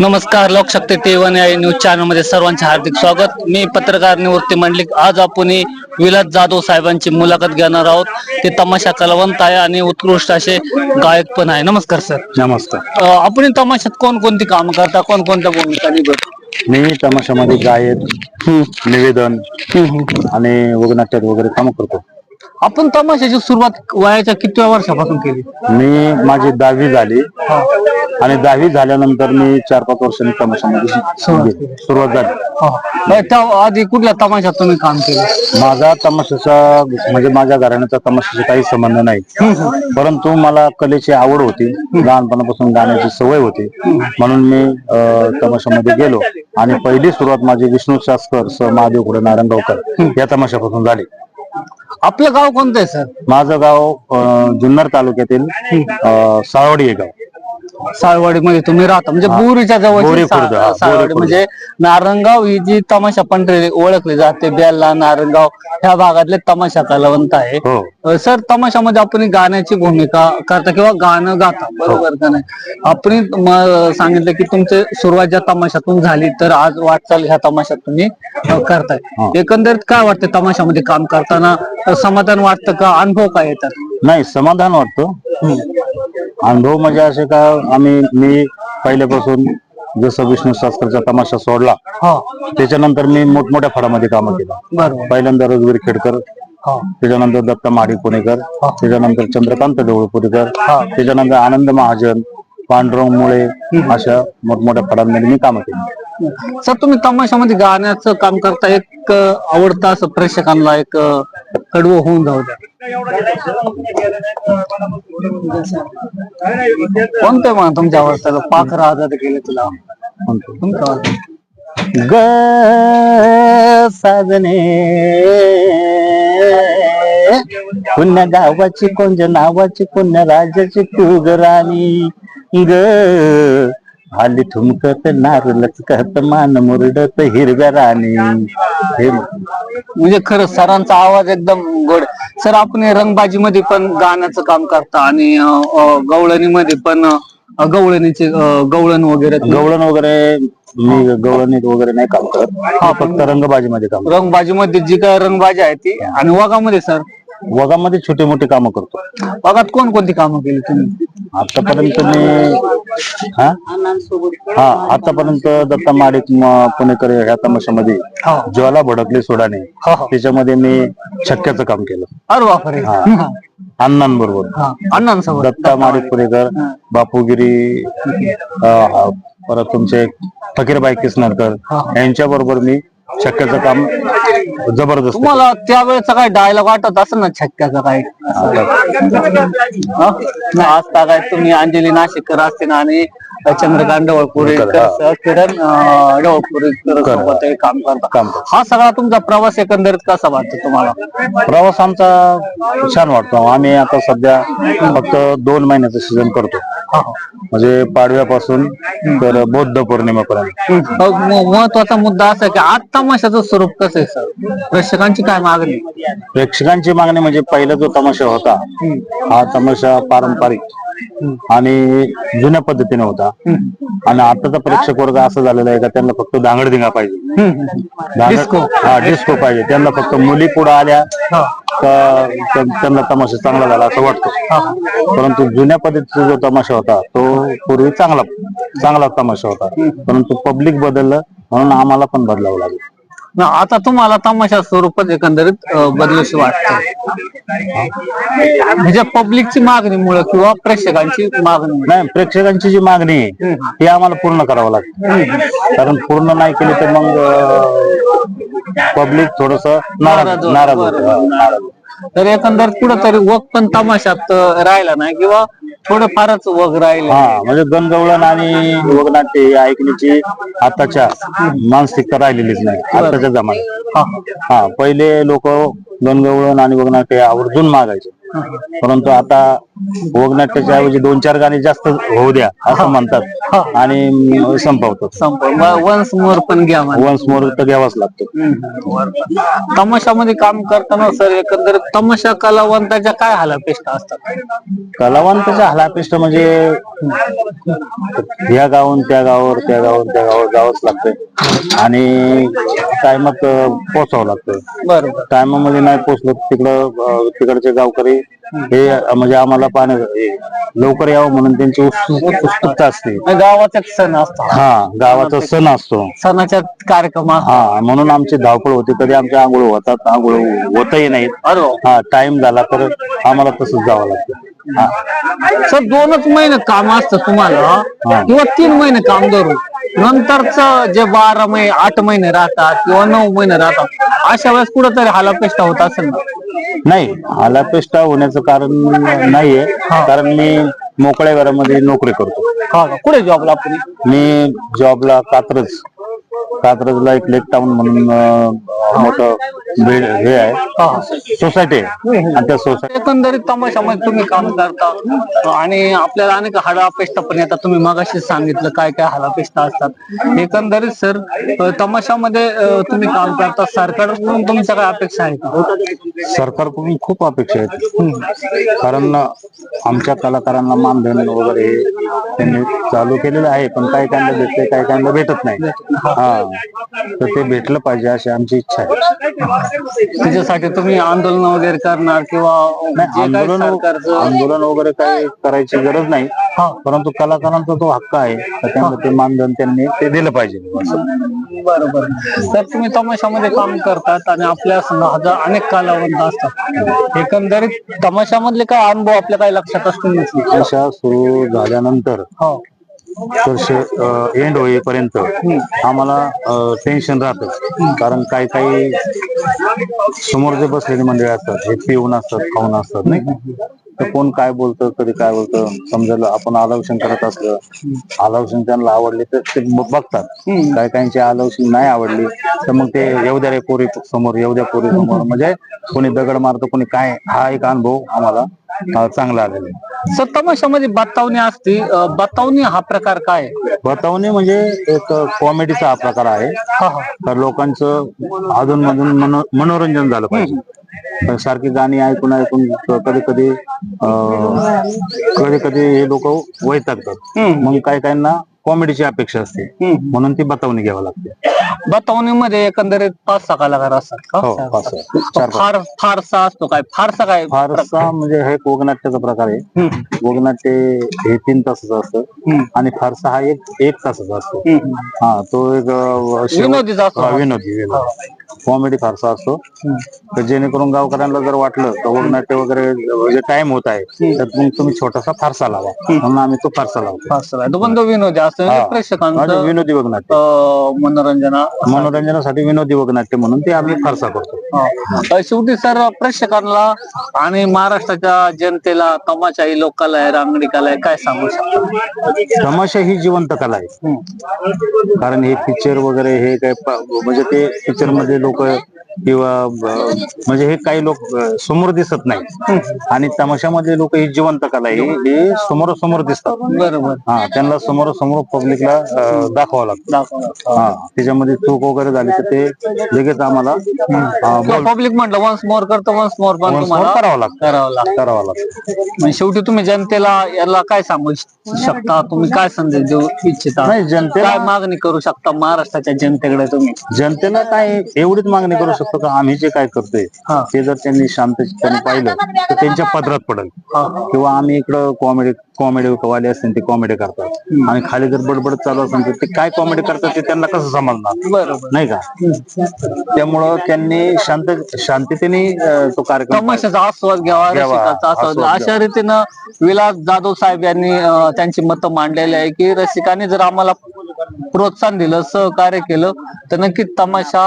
नमस्कार Lokshakti T one या news चॅनलमध्ये सर्वांचे हार्दिक स्वागत. मी पत्रकार निवृत्ती मंडलिक आज आपण विलास जाधव साहेबांची मुलाखत घेणार आहोत. ते तमाशा कलावंत आहे आणि उत्कृष्ट असे गायक पण आहे. नमस्कार सर. नमस्कार. आपण तमाशात कोणकोणती कामं करता कोणकोणत्या भूमिका निभत मी तमाशामध्ये गायक निवेदन आणि वगनाट्यात वगैरे काम करतो. आपण तमाशाची सुरुवात वयाच्या कितव्या वर्षापासून केली? मी माझी दहावी झाली. आणि दहावी झाल्यानंतर मी चार पाच वर्षांनी तमाशामध्ये सुरुवात सुरुवात झाली. हा. त्या आधी कुठल्या तमाशात तुम्ही काम केलं? माझा तमाशाचा म्हणजे माझ्या घराण्याचा तमाशाशी काही संबंध नाही. परंतु मला कलेची आवड होती. लहानपणापासून गाण्याची सवय होती. म्हणून मी अं, तमाशामध्ये गेलो. आणि पहिली सुरुवात माझी विष्णू शास्कर स महादेव खुडे नारायणगावकर या तमाशापासून झाली. आपलं गाव कोणतं आहे सर? माझं गाव जुन्नर तालुक्यातील अं, हे गाव. साळवाडीमध्ये तुम्ही राहता. म्हणजे बोरीच्या बोरी जवळ खुर्द, हा, बोरी साळवाडी. खुर्द. म्हणजे नारंगाव ही जी तमाशा पंढरी ओळखली जाते बेल्ला नारंगाव ह्या भागातले तमाशा कलावंत आहे. हो. अ, सर तमाशामध्ये आपण गाण्याची भूमिका करता किंवा गाणं गाता बरोबर का नाही? आपण म- सांगितलं की तुमचे सुरुवात ज्या तमाशातून झाली तर आज वाटचाल ह्या तमाशात तुम्ही अ, करताय. एकंदरीत काय वाटतं तमाशामध्ये? काम करताना अ, समाधान वाटतं का? अनुभव काय येतात नाही समाधान वाटतं. अनुभव म्हणजे असे का आम्ही मी पहिल्यापासून जसं विष्णू शास्त्रचा तमाशा सोडला हा. त्याच्यानंतर मी मोठमोठ्या फळामध्ये कामं केलं. बरोबर. पहिल्यांदा रघुवीर खेडकर हा. त्याच्यानंतर दत्ता महाडिक पुणेकर त्याच्यानंतर चंद्रकांत डोळे त्याच्यानंतर आनंद महाजन पांडुरंग मुळे अशा मोठमोठ्या फळांमध्ये मी कामं केली. सर तुम्ही तमाशामध्ये गाण्याचं काम करता एक अ, आवडतं असं प्रेक्षकांना एक अ, कडवं होऊन जाऊ द्या. कोणतं म्हणा तुमच्या आवडतं? पाखरा आजाद केले तुला? आवडतं? ग साजने पुण्य गावाची कोंज नावाची पुण्य राजाची तू ग राणी ग आली ठुमकत नारू लचकत मान मुरडत हिरव्या राणी. हे म्हणजे खरं सरांचा आवाज एकदम गोड. सर आपण हे रंगबाजीमध्ये पण गाण्याचं काम करता आणि अ, गवळणीमध्ये पण गवळणीचे गवळण वगैरे गवळण वगैरे मी गवळणीत वगैरे नाही काम करत. हा फक्त रंगबाजीमध्ये काम करतो. रंगबाजीमध्ये जी काय रंगबाजी आहे ती आणि वाघामध्ये सर? वगामध्ये छोटी मोठी कामं करतो. वाघात कोणकोणती कामं केली तुम्ही? आतापर्यंत मी हा? हा आतापर्यंत दत्ता माडिक म- पुणेकर ह्या तमाशामध्ये हा. ज्वाला भडकले सोडाने. हा हा. त्याच्यामध्ये मी छक्क्याचं काम केलं. अरे बापरे. हा. अण्णांबरोबर. हा. अण्णांसोबत. दत्ता माडिक पुणेकर बापूगिरी अं, परत तुमचे फकीरबाई किसनरकर यांच्या बरोबर मी छक्क्याचं काम जबरदस्त तुम्हाला त्यावेळेचा काय डायलॉग वाटत असेल ना छक्क्याचा काय हा? आज काय तुम्ही अंजली नाशिककर असतील आणि चंद्रकांत डवळपुरेकर किरण अं, डवळपुरेकर सोबत हे काम करता. काम करतो. हा सगळा तुमचा प्रवास एकंदरीत कसा वाटतो तुम्हाला? प्रवास आमचा छान वाटतो. आम्ही आता सध्या फक्त दोन महिन्याचं सीझन करतो. म्हणजे पाडव्यापासून तर बौद्ध पौर्णिमेपर्यंत. मग महत्त्वाचा मुद्दा असा आहे की आज तमाशाचं स्वरूप कसं आहे सर? प्रेक्षकांची काय मागणी? प्रेक्षकांची मागणी म्हणजे पहिला जो तमाशा होता हा तमाशा पारंपरिक आणि जुन्या पद्धतीने होता. आणि आताचा प्रेक्षक वर्ग असं झालेला आहे का त्यांना फक्त दांगडधिंगा पाहिजे. डिस्को. हा डिस्को पाहिजे. त्यांना फक्त मुली पुढे आल्या त्यांना तमाशा चांगला झाला असं वाटतं. परंतु जुन्या पद्धतीचा जो तमाशा होता तो पूर्वी चांगला चांगला तमाशा होता. परंतु पब्लिक बदललं म्हणून आम्हाला पण बदलावं लागलं. ना आता तुम्हाला तमाशा स्वरूपात एकंदरीत बदलूशी वाटतं म्हणजे पब्लिकची मागणीमुळे किंवा प्रेक्षकांची मागणी नाही प्रेक्षकांची जी मागणी आहे ती आम्हाला पूर्ण करावं लागते. कारण पूर्ण नाही केली तर मग पब्लिक थोडस नाराज नाराज. तर एकंदरीत कुठंतरी वग पण तमाशात राहिला नाही किंवा थोडं फारच वग राहिले. हा म्हणजे गणगवळण आणि वगनाट्य ही ऐकण्याची आताच्या मानसिकता राहिलेलीच नाही आताच्या जमान्यात. हा. पहिले लोक गणगवळण आणि वगनाट्य आवर्जून मागायचे. परंतु आता वगनाट्याच्या ऐवजी दोन चार गाणी जास्त होऊ द्या असं म्हणतात. आणि संपवतात संप वन्स मोर पण घ्या वन्स मोर तर घ्यावाच लागतो. तमाशामध्ये काम करताना सर एकंदरीत तमाशा कलावंताच्या काय हालापेष्टा असतात? कलावंताच्या हलापेष्ट म्हणजे या गावून त्या गावावर त्या गावावर त्या गावावर जावंच लागतंय. आणि टायमात पोचावं लागतं बरोबर. टायमामध्ये नाही पोचलो तिकडं अं, तिकडचे गावकरी हे म्हणजे आम्हाला पाणी हे, लवकर यावं म्हणून त्यांची उत्सु- उत्सुकता असते. गावाचा सण असतो. हा गावाचा सण असतो. सणाच्या कार्यक्रम असतो. हा म्हणून आमची धावपळ होते. कधी आमच्या आंघोळ होतात आंघोळ होतही नाहीत. हा टाइम झाला तर आम्हाला तसंच जावं लागतं. सर दोनच महिने काम असतं तुम्हाला किंवा तीन महिने काम धरून. नंतरच जे बारा महिने आठ महिने राहतात किंवा नऊ महिने राहतात अशा वेळेस कुठंतरी हालापेष्टा होत असेल ना? नाही हालापेष्टा होण्याचं कारण नाहीये. कारण मी मोकळ्या घरामध्ये नोकरी करतो. हा का? कुठे जॉबला आपण? मी जॉबला कात्रज. कात्रजला एक लेक टाउन म्हणून अं, मोठं हे आहे. सोसायटी आहे. आणि त्या सोसायटी एकंदरीत तमाशामध्ये तुम्ही काम करता. आणि आपल्याला अनेक हाडापेष्टा पण येतात. तुम्ही मगाशी सांगितलं काय काय हाडापेष्टा असतात. एकंदरीत सर तमाशामध्ये अ, तुम्ही काम करता. सरकारकडून तुमच्या काय अपेक्षा आहे का सरकारकडून खूप अपेक्षा आहेत. कारण आमच्या कलाकारांना मानधन वगैरे त्यांनी चालू केलेलं आहे. पण काही कांदा भेटते काही कांदा भेटत नाही. हा. तर ते भेटलं पाहिजे अशी आमची इच्छा आहे. त्याच्यासाठी तुम्ही आंदोलन वगैरे करणार किंवा जे काही आंदोलन सरकारचं आंदोलन वगैरे काही करायची गरज नाही परंतु कलाकारांचा तो हक्क आहे त्यांना ते मानधन त्यांनी ते दिलं पाहिजे. असं. बरोबर. तर तुम्ही तमाशामध्ये काम करतात आणि आपल्या संघ हजार अनेक कलावंत असतात. एकंदरीत तमाशामधले काय अनुभव आपल्या काय लक्षात असतील? नसतील अशा सुरू झाल्यानंतर हो. तर एंड होईपर्यंत आम्हाला टेन्शन राहतं कारण काही काही समोर जे बसलेली मंडळी असतात हे पिऊन असतात खाऊन असतात नाही तर कोण काय बोलतं कधी काय बोलतं समजायला आपण आलवशन करत असलं आलवशन त्यांना आवडले तर ते बघतात. काही काहींची आलवशन नाही आवडली तर मग ते येऊ रे पोरी समोर येऊ पोरी समोर. म्हणजे कोणी दगड मारतो कोणी काय हा एक अनुभव आम्हाला चांगला आलेला आहे. सर तमाशामध्ये बतावणी असते. अ, बतावणी हा प्रकार काय आहे? बतावणे म्हणजे एक कॉमेडीचा हा प्रकार आहे. तर लोकांचं अधून मधून मनोरंजन झालं पाहिजे. तर सारखी गाणी ऐकून ऐकून कधी कधी कधी कधी हे लोक वैतागतात. मग काही काहींना कॉमेडीची अपेक्षा असते. म्हणून ती बतावणी घ्यावी लागते. बतावणीमध्ये एकंदरीत पाच सहा कलाकार असतात का? हो. चार पाच. फार फारसा असतो काय? फारसा काय? फारसा म्हणजे हे वगनाट्याचा प्रकार आहे. हम्म. वगनाट्य हे तीन तासाचं असतं हम्म. आणि फारसा हा एक एक तासाचा असतो. हम्म. हा तो एक अं, शेवट- विनोदीचा असतो. हा, विनोदी विनोदी. कॉमेडी फारसा असतो. तर जेणेकरून गावकऱ्यांना जर वाटलं तर वगनाट्य वगैरे जे टाइम होत आहे तर मग तुम्ही छोटासा फारसा लावा. म्हणून आम्ही तो फारसा लावतो. फारसा आहे. तो पण तो विनोदी म्हणजे हा. म्हणजे प्रेक्षकांचं विनोदी वगनाट्य अ, मनोरंजना मनोरंजनासाठी विनोदी वगनाट्य म्हणून ते आम्ही फारसा करतो. अ, शेवटी सर प्रेक्षकांना आणि महाराष्ट्राच्या जनतेला तमाशा ही लोककला आहे रांगडी कला आहे काय सांगू शकता? तमाशा ही जिवंत कला आहे. कारण हे पिक्चर वगैरे हे काय प- म्हणजे ते पिक्चरमध्ये लोक किंवा म्हणजे हे काही लोक समोर दिसत नाही. आणि तमाशामध्ये लोक ही जिवंत कला आहे. हे समोर समोर दिसतात. बरोबर. हा त्यांना समोर समोर पब्लिकला दाखवावं लागतं. हा त्याच्यामध्ये चूक वगैरे झाली तर ते लगेच आम्हाला पब्लिक म्हटलं वन्स मोर करतो वन्स मोर पण करावं लागतं. करावं लागतं. करावं लागतं. म्हणजे शेवटी तुम्ही जनतेला याला काय सांगू शकता? तुम्ही काय संदेश देऊ इच्छिता? नाही जनतेला मागणी करू शकता महाराष्ट्राच्या जनतेकडे तुम्ही? जनतेला काय एवढीच मागणी करू शकतो का? आम्ही जे काय करतोय हा. ते जर त्यांनी शांतचित्ताने पाहिलं तर त्यांच्या पदरात पडेल. हा. किंवा आम्ही इकडं कॉमेडी कॉमेडी वाले असतील ते कॉमेडी करतात. आणि खाली जर बडबड चालू असेल तर ते काय कॉमेडी करतात ते त्यांना कसं समजणार? नाही का? त्यामुळं त्यांनी शांत शांततेने तो कार्यक्रम तमाशाचा आस्वाद घ्यावा अशा रीतीनं विलास जाधव साहेब यांनी त्यांची मतं मांडलेली आहे की रसिकांनी जर आम्हाला प्रोत्साहन दिलं सहकार्य केलं तर नक्कीच तमाशा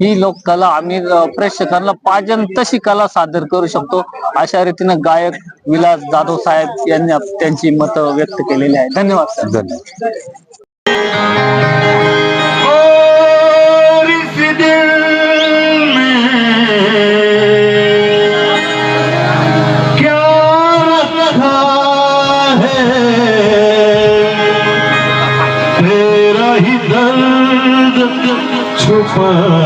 ही लोककला आम्ही प्रेक्षकांना पाजन तशी कला सादर करू शकतो. अशा रीतीनं गायक विलास जाधव साहेब यांनी त्यांची मतं व्यक्त केलेली आहे धन्यवाद सर. धन्यवाद। और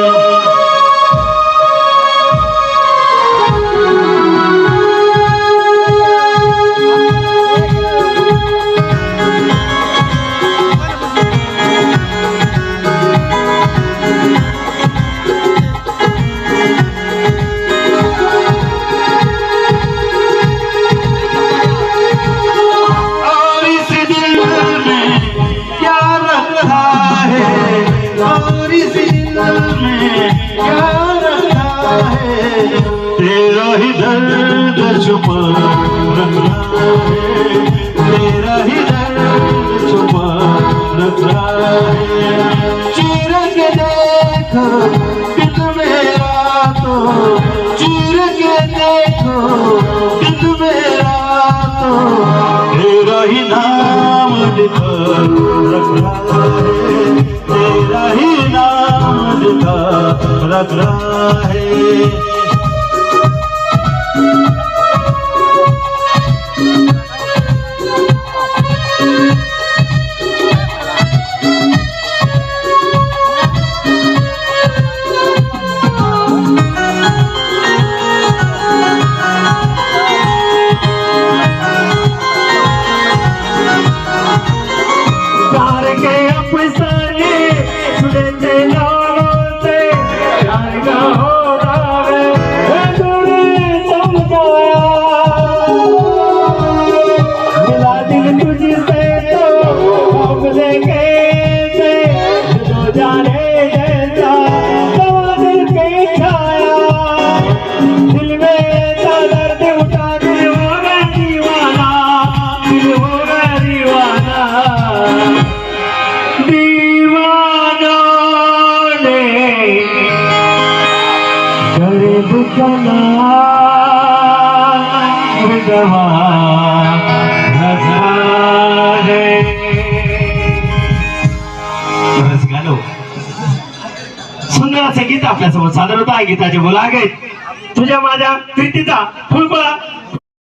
छुपा रखा है तेरा ही दर्द छुपा रखा चीर के देखो कित मेरा तो चीर के देखो कित मेरा तो। तेरा ही नाम लिखा रखा तेरा ही नाम लिखा रखा है सुंदर असं गीत आपल्यासमोर सादर होतं आहे. गीताचे बोला आहेत तुझ्या माझ्या प्रीतीचा फुलकोळा